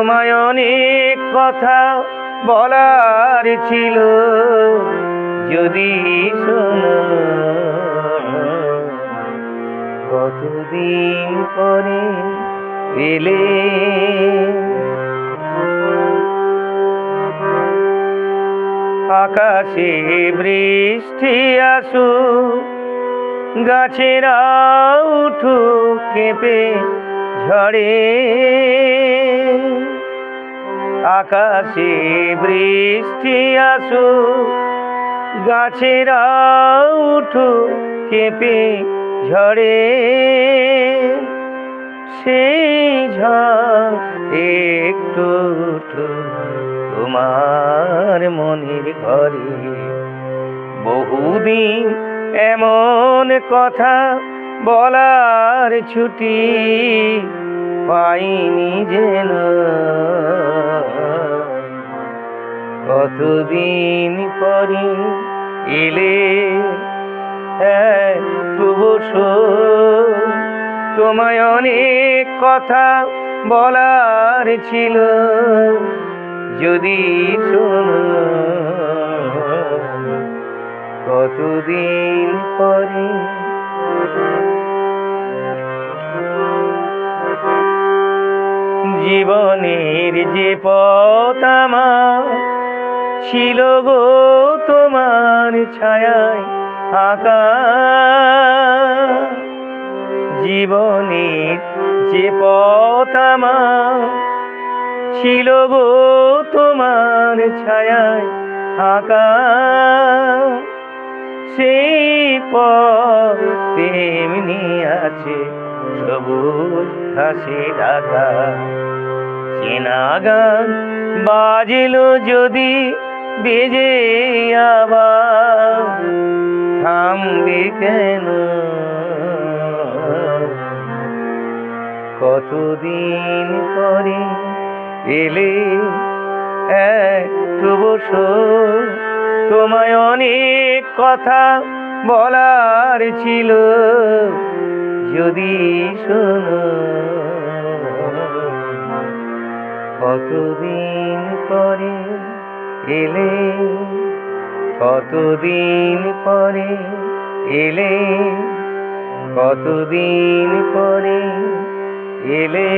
তোমায় অনেক কথা বলার ছিল। যদি শোনো, কতদিন পরে এলে? আকাশে বৃষ্টি আসু, গাছেরা উঠু কেঁপে ঝড়ে আকাশে বৃষ্টি আসু, গাছেরা উঠু কেঁপে ঝড়ে সেই ঝড় একটু তোমার মনের ঘরে। বহুদিন এমন কথা বলার ছুটি পাইনি যেন। কতদিন পরে এলে তোমায় অনেক কথা বলার ছিল। যদি শোনো কতদিন পরে জীবনের যে পথ ছিল গো তোমার ছায়ায় আঁকা জীবনের যে পথ ছিল গো তোমার ছায়ায় আঁকা সেই পথ তেমনি আছে সবুজ ঘাসে ঢাকা চেনা গান বাজলো যদি বেজে আবার। থামবে কেন? কতদিন পরে এলে একটু বসো তোমায় অনেক কথা বলার ছিল। যদি শোনো কতদিন পরে এলে কতদিন পরে এলে কতদিন পরে এলে?